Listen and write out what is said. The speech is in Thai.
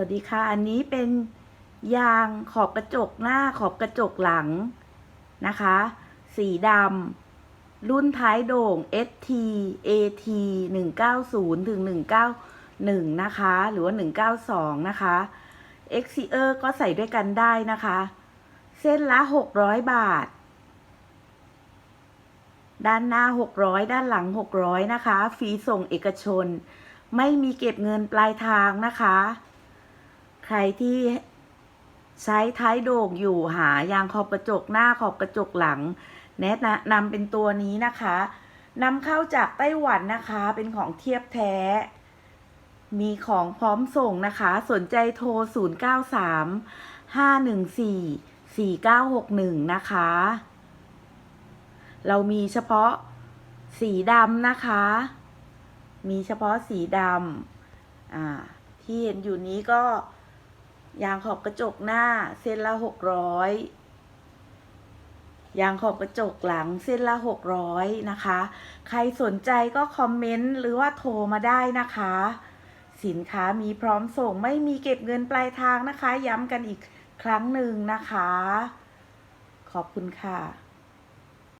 วัสดีค่ะ อันนี้เป็นยางขอบกระจกหน้าขอบกระจกหลังนะคะ สีดำรุ่นท้ายโด่ง ST AT 190ถึง191 นะคะ หรือว่า 192 นะคะ x c e r ก็ใส่ด้วยกันได้นะคะ เส้นละ 600 บาท ด้านหน้า 600 ด้านหลัง 600 นะคะ ฟรีส่งเอกชน ไม่มีเก็บเงินปลายทางนะคะ ใครที่ใช้ท้ายโด่งอยู่หายางขอบกระจกหน้าขอบกระจกหลัง แนะนำเป็นตัวนี้นะคะนำเข้าจากไต้หวันนะคะ เป็นของเทียบแท้ มีของพร้อมส่งนะคะ สนใจโทร 093 514 4961 นะคะ เรามีเฉพาะสีดำนะคะ มีเฉพาะสีดำที่เห็นอยู่นี้ก็ ยางขอบกระจกหน้าเส้นละหกร้อยยางขอบกระจกหลังเส้นละหกร้อยนะคะ ใครสนใจก็คอมเมนต์หรือว่าโทรมาได้นะคะ สินค้ามีพร้อมส่งไม่มีเก็บเงินปลายทางนะคะ ย้ำกันอีกครั้งหนึ่งนะคะ ขอบคุณค่ะ